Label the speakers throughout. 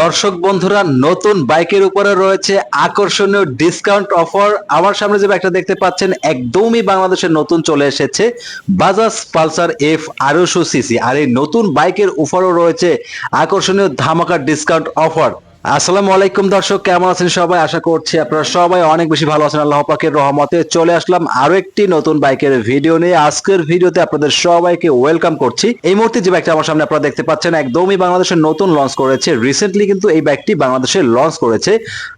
Speaker 1: দর্শক বন্ধুরা, নতুন বাইকের উপরে রয়েছে আকর্ষণীয় ডিসকাউন্ট অফার আমার সামনে যে বাইকটা দেখতে পাচ্ছেন, একদমই বাংলাদেশের নতুন চলে এসেছে বাজাজ পালসার এফ আড়াইশো সিসি আর এই নতুন বাইকের উপরও রয়েছে আকর্ষণীয় ধামাকা ডিসকাউন্ট অফার আসসালামু আলাইকুম দর্শক, কেমন আছেন সবাই? আশা করছি আপনারা সবাই অনেক বেশি ভালো আছেন। আল্লাহ পাকের রহমতে চলে আসলাম আরও একটি নতুন বাইকের ভিডিও নিয়ে। আজকের ভিডিওতে আপনাদের সবাইকে ওয়েলকাম করছি। এই মুহূর্তে যে বাইকটা আমার সামনে আপনারা দেখতে পাচ্ছেন, একদমই বাংলাদেশের নতুন লঞ্চ করেছে। রিসেন্টলি কিন্তু এই বাইকটি বাংলাদেশে লঞ্চ করেছে।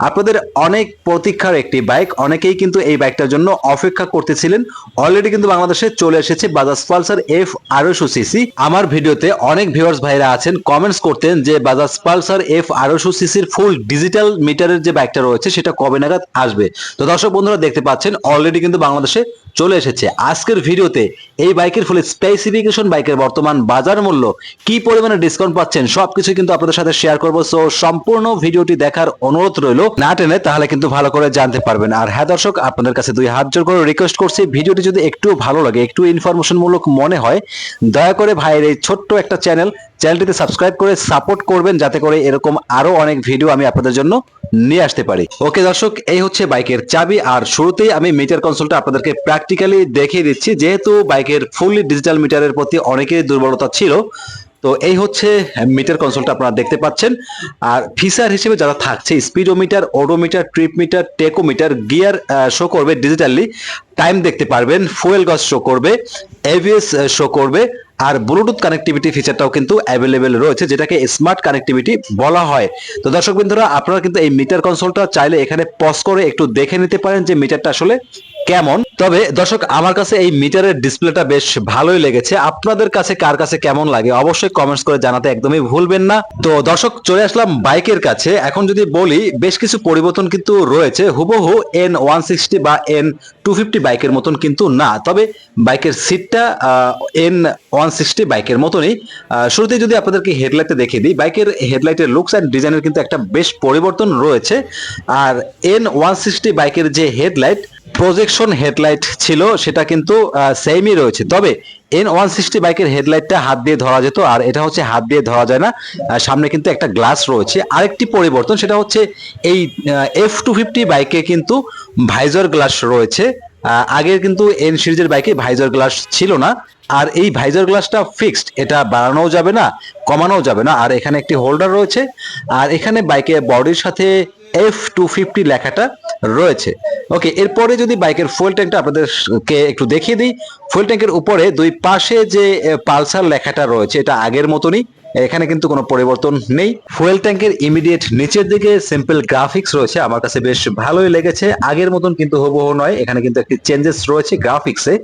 Speaker 1: আপনাদের অনেক প্রতীক্ষার একটি বাইক। অনেকেই কিন্তু এই বাইকটার জন্য অপেক্ষা করতেছিলেন। অলরেডি কিন্তু বাংলাদেশে চলে এসেছে বাজাজ পালসার এফ আড়াইশো সিসি। আমার ভিডিওতে অনেক ভিউয়ার্স ভাইরা আছেন। কমেন্টস করতেন যে বাজাজ পালসার এফ আড়াইশো সিসির ফুল ডিজিটাল মিটারের যে বাইকটা রয়েছে, সেটা কবে নাগাদ আসবে? তো দর্শক বন্ধুরা দেখতে পাচ্ছেন অলরেডি কিন্তু বাংলাদেশে চলে এসেছে। আজকের ভিডিওতে এই বাইকের ফুল স্পেসিফিকেশন বাইকের বর্তমান বাজার মূল্য, কি পরিমাণে ডিসকাউন্ট পাচ্ছেন, সবকিছু কিন্তু আপনাদের সাথে শেয়ার করব। সো সম্পূর্ণ ভিডিওটি দেখার অনুরোধ রইল। না টেনে তাহলে কিন্তু ভালো করে জানতে পারবেন। আর হ্যাঁ দর্শক, আপনাদের কাছে দুই হাত জোর করে রিকোয়েস্ট করছি, ভিডিওটি যদি একটু ভালো লাগে, একটু ইনফরমেশন মূলক মনে হয়, দয়া করে ভাইয়ের এই ছোট্ট একটা চ্যানেল চ্যানেলটিতে সাবস্ক্রাইব করে সাপোর্ট করবেন যাতে করে এরকম আরও অনেক ভিডিও আমি আপনাদের জন্য নিয়ে আসতে পারি। ওকে দর্শক, এই হচ্ছে বাইকের চাবি আর শুরুতেই আমি মিটার কনসোলটা আপনাদেরকে প্র্যাকটিক্যালি দেখিয়ে দিচ্ছি। যেহেতু বাইকের ফুললি ডিজিটাল মিটারের প্রতি অনেকেরই দুর্বলতা ছিল, তো এই হচ্ছে মিটার কনসোলটা আপনারা দেখতে পাচ্ছেন। আর ফিচার হিসেবে যারা থাকছে speedometer odometer trip meter tachometer gear show করবে ডিজিটালি টাইম দেখতে পারবেন ফুয়েল গজ শো করবে এভিএস শো করবে আর ব্লুটুথ কানেক্টিভিটি ফিচারটাও কিন্তু অ্যাভেলেবেল রয়েছে, যেটাকে স্মার্ট কানেক্টিভিটি বলা হয়। তো দর্শক বন্ধুরা, আপনারা কিন্তু এই মিটার কনসোলটা চাইলে এখানে পজ করে একটু দেখে নিতে পারেন যে মিটারটা আসলে কেমন। তবে দর্শক, আমার কাছে এই মিটারের ডিসপ্লেটা বেশ ভালোই লেগেছে। আপনাদের কাছে কার কাছে কেমন লাগে অবশ্যই কমেন্টস করে জানাতে একদমই ভুলবেন না। তো দর্শক, চলে আসলাম বাইকের কাছে। এখন যদি বলি, বেশ কিছু পরিবর্তন কিন্তু রয়েছে। হুবহু এন ওয়ান সিক্সটি বা এন টু ফিফটি বাইকের মতন কিন্তু না। তবে বাইকের সিটটা এন ওয়ান সিক্সটি বাইকের মতনই। শুরুতে যদি আপনাদেরকে হেডলাইটে দেখে দিই বাইকের হেডলাইটের লুকস অ্যান্ড ডিজাইনের কিন্তু একটা বেশ পরিবর্তন রয়েছে। আর এন ওয়ান সিক্সটি বাইকের যে হেডলাইট প্রজেকশন হেডলাইট ছিল, সেটা কিন্তু সেমই রয়েছে। তবে এন ওয়ান সিক্সটি বাইকের হেডলাইটটা হাত দিয়ে ধরা যেত, আর এটা হচ্ছে হাত দিয়ে ধরা যায় না। সামনে কিন্তু একটা গ্লাস রয়েছে। আরেকটি পরিবর্তন, সেটা হচ্ছে এই এফ টু ফিফটি বাইকে কিন্তু ভাইজর গ্লাস রয়েছে। আগের কিন্তু এন সিরিজের বাইকে ভাইজর গ্লাস ছিল না। আর এই ভাইজর গ্লাসটা ফিক্সড এটা বাড়ানোও যাবে না, কমানোও যাবে না। আর এখানে একটি হোল্ডার রয়েছে। আর এখানে বাইকে বডির সাথে এফ টু ফিফটি লেখাটা রয়েছে। ওকে এরপরে যদি বাইকের ফুয়েল ট্যাঙ্কটা আপনাদেরকে একটু দেখিয়ে দিই। ফুয়েল ট্যাঙ্কের উপরে দুই পাশে যে পালসার লেখাটা রয়েছে, এটা আগের মতনই। এখানে কিন্তু কোনো পরিবর্তন নেই। ফুয়েল ট্যাঙ্কের ইমিডিয়েট নিচের দিকে সিম্পল গ্রাফিক্স রয়েছে, আমার কাছে বেশ ভালোই লেগেছে। আগের মতন কিন্তু হুবহু নয়, এখানে কিন্তু একটি চেঞ্জেস রয়েছে গ্রাফিক্সে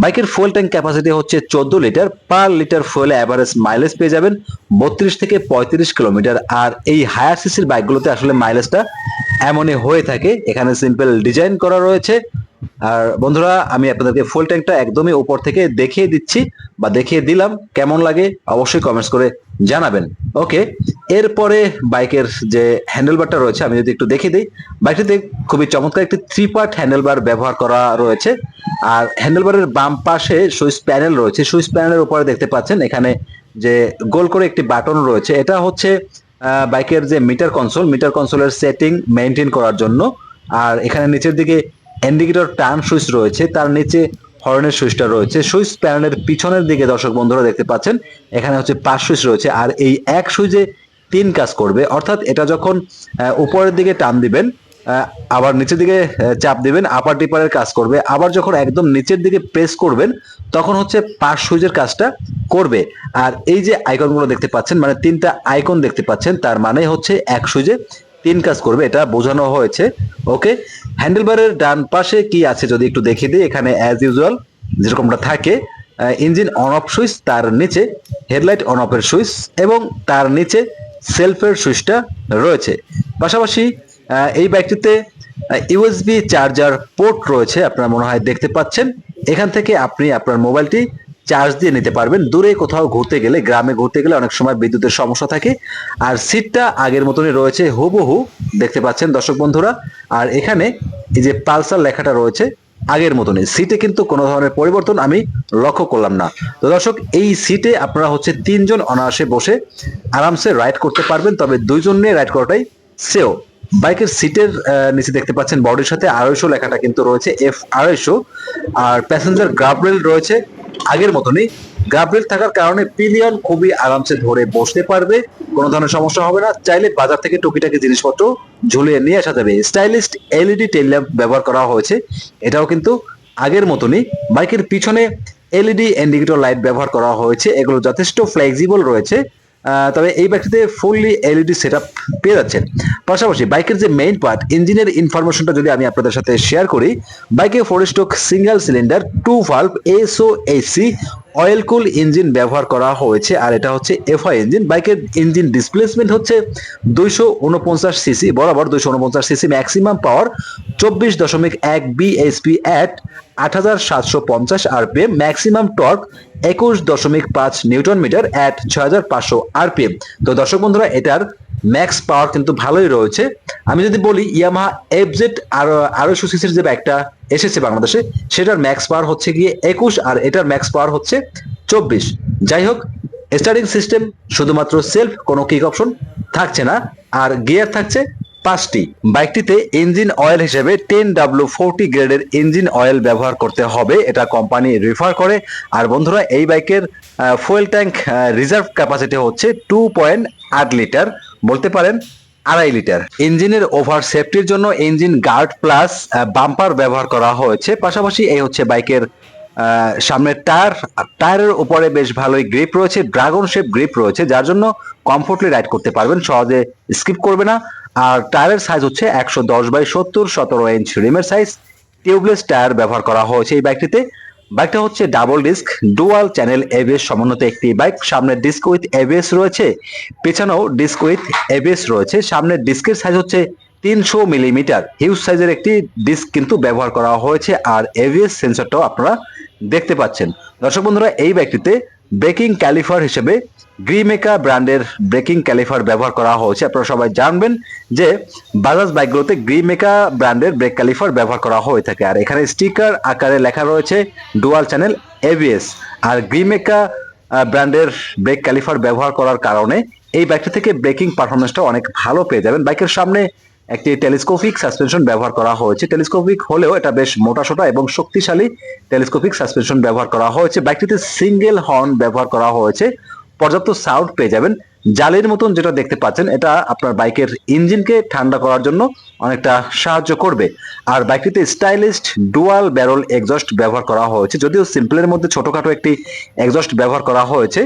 Speaker 1: বাইকের ফুয়েল ট্যাঙ্ক ক্যাপাসিটি হচ্ছে চোদ্দ লিটার পার লিটার ফুয়েলে অ্যাভারেজ মাইলেজ পেয়ে যাবেন বত্রিশ থেকে পঁয়ত্রিশ কিলোমিটার আর এই হায়ার সিসির বাইকগুলোতে আসলে মাইলেজটা এমনই হয়ে থাকে। এখানে সিম্পল ডিজাইন করা রয়েছে। আর বন্ধুরা, আমি আপনাদেরকে ফুল ট্যাঙ্কটা একদমই উপর থেকে দেখিয়ে দিচ্ছি বা দেখিয়ে দিলাম, কেমন লাগে অবশ্যই কমেন্টস করে জানাবেন। ওকে এরপরে বাইকের যে হ্যান্ডেলবারটা রয়েছে, আমি যদি একটু দেখিয়ে দিই বাইকটিতে খুবই চমৎকার একটি থ্রি পার্ট হ্যান্ডেলবার ব্যবহার করা রয়েছে। আর হ্যান্ডেলবারের বাম পাশে সুইচ প্যানেল রয়েছে। সুইচ প্যানেলের উপরে দেখতে পাচ্ছেন, এখানে যে গোল করে একটি বাটন রয়েছে, এটা হচ্ছে বাইকের যে মিটার কনসোল মিটার কনসোলের সেটিং মেনটেন করার জন্য। আর এখানে নিচের দিকে ইন্ডিকেটর টার্ন সুইচ রয়েছে, তার নিচে হর্নের সুইচটা রয়েছে। সুইচ প্যানেলের পিছনের দিকে দর্শক বন্ধুরা দেখতে পাচ্ছেন, এখানে হচ্ছে পাঁচ সুইচ রয়েছে, আর এই এক সুইচে তিন কাজ করবে। অর্থাৎ এটা যখন উপরের দিকে টান দিবেন আবার নিচের দিকে চাপ দিবেন আপার টিপারের কাজ করবে। আবার যখন একদম নিচের দিকে প্রেস করবেন, তখন হচ্ছে পাঁচ সুইচের কাজটা করবে। আর এই যে আইকনগুলো দেখতে পাচ্ছেন মানে তিনটা আইকন দেখতে পাচ্ছেন, তার মানে হচ্ছে এক সুইচে তিন কাজ করবে, এটা বোঝানো হয়েছে। ওকে হ্যান্ডেলবারের ডান পাশে কি আছে যদি একটু দেখিয়ে দিই, এখানে অ্যাজ ইউজুয়াল যেরকমটা থাকে ইঞ্জিন অন অফ সুইচ তার নিচে হেডলাইট অন অফের সুইচ এবং তার নিচে সেলফের সুইচটা রয়েছে। পাশাপাশি এই বাইকটিতে ইউএসবি চার্জার পোর্ট রয়েছে, আপনারা মনে হয় দেখতে পাচ্ছেন। এখান থেকে আপনি আপনার মোবাইলটি চার্জ দিয়ে নিতে পারবেন। দূরে কোথাও ঘুরতে গেলে, গ্রামে ঘুরতে গেলে অনেক সময় বিদ্যুতের সমস্যা থাকে। আর সিটটা আগের মতনই রয়েছে, হুবহু দেখতে পাচ্ছেন দর্শক বন্ধুরা। আর এখানে এই যে পালসার লেখাটা রয়েছে, আগের মতনই। সিটে কিন্তু কোনো ধরনের পরিবর্তন আমি লক্ষ্য করলাম না। তো দর্শক, এই সিটে আপনারা হচ্ছে তিনজন অনায়াসে বসে আরামসে রাইড করতে পারবেন, তবে দুইজন নিয়ে রাইড করাটাই সেও বাইকের সিটের নিচে দেখতে পাচ্ছেন বডির সাথে আড়াইশো লেখাটা কিন্তু রয়েছে এফ আড়াইশো। আর প্যাসেঞ্জার গ্রাবরেল রয়েছে আগের মতনই গ্রাবরেল থাকার কারণে পিলিয়ন খুবই আরামসে ধরে বসতে পারবে, কোনো ধরনের সমস্যা হবে না। চাইলে বাজার থেকে টুকিটাকি জিনিসপত্র ঝুলিয়ে নিয়ে আসা যাবে। স্টাইলিস্ট এলইডি টেল ল্যাম্প ব্যবহার করা হয়েছে। এটাও কিন্তু আগের মতনই। বাইকের পিছনে এলইডি ইন্ডিকেটর লাইট ব্যবহার করা হয়েছে। এগুলো যথেষ্ট ফ্লেক্সিবল রয়েছে। তবে এই বাইকটিতে ফুললি এলইডি সেট আপ পেয়ে যাচ্ছেন। পাশাপাশি বাইকের যে মেইন পার্ট ইঞ্জিনের ইনফরমেশনটা যদি আমি আপনাদের সাথে শেয়ার করি, বাইকে four stroke single cylinder two valve SO AC oil cool engine ব্যবহার করা হয়েছে, আর এটা হচ্ছে এফআই ইঞ্জিন। বাইকের ইঞ্জিন ডিসপ্লেসমেন্ট হচ্ছে দুইশো উনপঞ্চাশ সিসি, বরাবর দুইশো উনপঞ্চাশ সিসি ম্যাক্সিমাম পাওয়ার চব্বিশ দশমিক এক বিএসপি অ্যাট আট হাজার সাতশো পঞ্চাশ আরপিএম ম্যাক্সিমাম টর্ক একুশ দশমিক পাঁচ নিউটন মিটার অ্যাট ছয় হাজার পাঁচশো আরপিএম তো দর্শক বন্ধুরা, এটার ম্যাক্স পাওয়ার কিন্তু ভালোই রয়েছে। আমি যদি বলি ইয়ামাহা এফজেড আর, আড়াইশো সিসির যে বাইকটা এসেছে বাংলাদেশে, সেটার ম্যাক্স পাওয়ার হচ্ছে গিয়ে একুশ, আর এটার ম্যাক্স পাওয়ার হচ্ছে চব্বিশ। যাই হোক স্টার্টিং সিস্টেম শুধুমাত্র সেলফ কোনো কিক অপশন থাকছে না, আর গিয়ার থাকছে পাঁচটি। বাইকটিতে ইঞ্জিন অয়েল হিসেবে টেন ডাব্লু ফোরটি গ্রেডের ইঞ্জিন অয়েল ব্যবহার করতে হবে, এটা কোম্পানি রিফার করে। আর বন্ধুরা, এই বাইকের ফুয়েল ট্যাঙ্ক রিজার্ভ ক্যাপাসিটি হচ্ছে টু পয়েন্ট আট লিটার বলতে পারেন আড়াই লিটার। ইঞ্জিনের ওভার সেফটির জন্য ইঞ্জিন গার্ড প্লাস বাম্পার ব্যবহার করা হয়েছে। পাশাপাশি এই হচ্ছে বাইকের সামনের টায়ার। টায়ারের উপরে বেশ ভালোই গ্রিপ রয়েছে ড্রাগন শেপ গ্রিপ রয়েছে, যার জন্য কমফোর্টলি রাইড করতে পারবেন, সহজে স্কিপ করবে না। আর টায়ারের সাইজ হচ্ছে একশো দশ বাই সত্তর, সতেরো ইঞ্চ রিমের সাইজ টিউবলেস টায়ার ব্যবহার করা হয়েছে এই বাইকটিতে। বাইকটা হচ্ছে double disc, dual channel ABS সমন্বিত একটি বাইক। সামনে ডিস্ক উইথ এবিএস রয়েছে, পেছনেও ডিস্ক উইথ এবিএস রয়েছে। সামনে ডিস্কের সাইজ হচ্ছে তিনশো মিলিমিটার। হিউজ সাইজের একটি ডিস্ক কিন্তু ব্যবহার করা হয়েছে। আর এবিএস সেন্সরটাও আপনারা দেখতে পাচ্ছেন। দর্শক বন্ধুরা, এই বাইকটিতে ব্রেকিং ক্যালিফার হিসেবে গ্রিমেকা ব্র্যান্ডের ব্রেকিং ক্যালিফার ব্যবহার করা হয়েছে। আপনারা সবাই জানবেন যে বাজাজ বাইকগুলোতে গ্রিমেকা ব্র্যান্ডের ব্রেক ক্যালিফার ব্যবহার করা হয়ে থাকে। আর এখানে স্টিকার আকারে লেখা রয়েছে ডুয়াল চ্যানেল এবিএস আর গ্রিমেকা ব্র্যান্ডের ব্রেক ক্যালিফার ব্যবহার করার কারণে এই বাইকটা থেকে ব্রেকিং পারফরমেন্সটা অনেক ভালো পেয়ে যাবেন। বাইকের সামনে একটি টেলিস্কোপিক সাসপেনশন ব্যবহার করা হয়েছে। টেলিস্কোপিক হলেও এটা বেশ মোটাসোটা এবং শক্তিশালী টেলিস্কোপিক সাসপেনশন ব্যবহার করা হয়েছে। বাইকটিতে সিঙ্গেল হর্ন ব্যবহার করা হয়েছে। পর্যাপ্ত সাউন্ড পেয়ে যাবেন। জালের মতন যেটা দেখতে পাচ্ছেন, এটা আপনার বাইকের ইঞ্জিনকে ঠান্ডা করার জন্য অনেকটা সাহায্য করবে। আর বাইকটিতে স্টাইলিস্ট ডুয়াল ব্যারল এক্সস্ট ব্যবহার করা হয়েছে। যদিও সিম্পলের মধ্যে ছোটখাটো একটি এক্সস্ট ব্যবহার করা হয়েছে।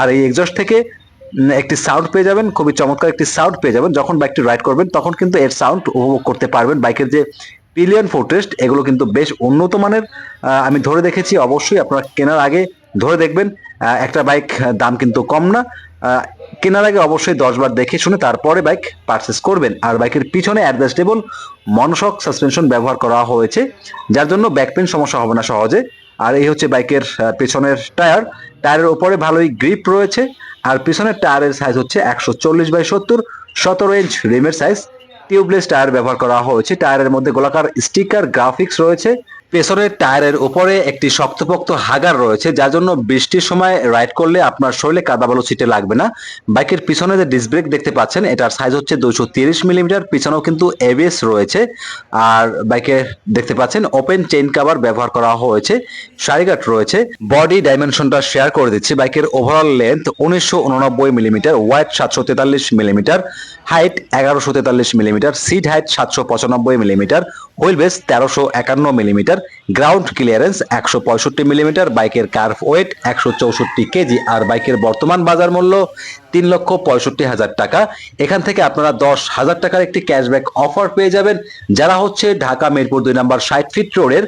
Speaker 1: আর এই এক্সস্ট থেকে একটি সাউন্ড পেয়ে যাবেন, খুবই চমৎকার একটি সাউন্ড পেয়ে যাবেন। যখন বাইকটি রাইড করবেন, তখন কিন্তু এর সাউন্ড উপভোগ করতে পারবেন। বাইকের যে পিলিয়ন ফোরটেস্ট এগুলো কিন্তু বেশ উন্নত মানের আমি ধরে দেখেছি। অবশ্যই আপনারা কেনার আগে ধরে দেখবেন একটা বাইক দাম কিন্তু কম না। কেনার আগে অবশ্যই দশ বার দেখে শুনে তারপরে বাইক পারচেস করবেন। আর বাইকের পিছনে অ্যাডজাস্টেবল মনসক সাসপেনশন ব্যবহার করা হয়েছে, যার জন্য ব্যাক পেন সমস্যা হবে না সহজে। আর এই হচ্ছে বাইকের পেছনের টায়ার টায়ারের ওপরে ভালোই গ্রিপ রয়েছে। আর পিছনের টায়ারের সাইজ হচ্ছে একশো চল্লিশ বাই সত্তর। সতেরো ইঞ্চ রিমের সাইজ টিউবলেস টায়ার ব্যবহার করা হয়েছে। টায়ারের মধ্যে গোলাকার স্টিকার গ্রাফিক্স রয়েছে। পেছনের টায়ারের উপরে একটি শক্তপোক্ত হাগার রয়েছে, যার জন্য বৃষ্টির সময় রাইড করলে আপনার শরীরে কাদাবালু ছিটে লাগবে না। বাইকের পিছনে যে ডিস্ক ব্রেক দেখতে পাচ্ছেন, এটার সাইজ হচ্ছে দুশো তিরিশ মিলিমিটার পিছনেও কিন্তু এবিএস রয়েছে। আর বাইকে দেখতে পাচ্ছেন ওপেন চেইন কাভার ব্যবহার করা হয়েছে সারিগাট রয়েছে। বডি ডাইমেনশনটা শেয়ার করে দিচ্ছি, বাইকের ওভারঅল লেন্থ উনিশশো উননব্বই মিলিমিটার ওয়াইড সাতশো তেতাল্লিশ মিলিমিটার হাইট এগারোশো তেতাল্লিশ মিলিমিটার সিট হাইট সাতশো পঁচানব্বই মিলিমিটার হুইল বেস তেরোশো একান্ন মিলিমিটার, গ্রাউন্ড ক্লিয়ারেন্স একশো পঁয়ষট্টি মিলিমিটার, বাইকের কার্ভ ওয়েট একশো চৌষট্টি কেজি আর বাইকের বর্তমান বাজার মূল্য তিন লক্ষ পঁয়ষট্টি হাজার টাকা। এখান থেকে আপনারা দশ হাজার টাকার একটি ক্যাশব্যাক অফার পেয়ে যাবেন। যারা হচ্ছে ঢাকা, মিরপুর দুই নম্বর ষাট ফিট রোডের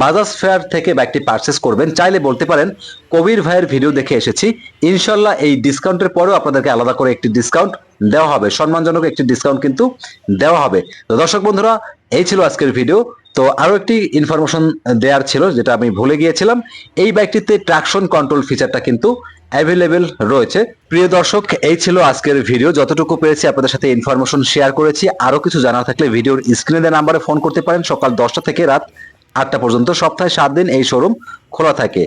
Speaker 1: বাজাজ ফেয়ার থেকে বাইকটি পারচেস করবেন, চাইলে বলতে পারেন, কবির ভাইয়ের ভিডিও দেখে এসেছি। ইনশাল্লাহ এই ডিসকাউন্টের পরেও আপনাদেরকে আলাদা করে একটি ডিসকাউন্ট দেওয়া হবে। সম্মানজনক একটি ডিসকাউন্ট কিন্তু দেওয়া হবে। তো দর্শক বন্ধুরা এই ছিল আজকের ভিডিও তো আরও একটি ইনফরমেশন দেওয়ার ছিল, যেটা আমি ভুলে গিয়েছিলাম। এই বাইকটিতে ট্রাকশন কন্ট্রোল ফিচারটা কিন্তু অ্যাভেলেবেল রয়েছে। প্রিয় দর্শক, এই ছিল আজকের ভিডিও যতটুকু পেরেছি আপনাদের সাথে ইনফরমেশন শেয়ার করেছি। আরও কিছু জানা থাকলে ভিডিওর স্ক্রিনে দেওয়া নাম্বারে ফোন করতে পারেন। সকাল দশটা থেকে রাত আটটা পর্যন্ত, সপ্তাহে সাত দিন এই শোরুম খোলা থাকে।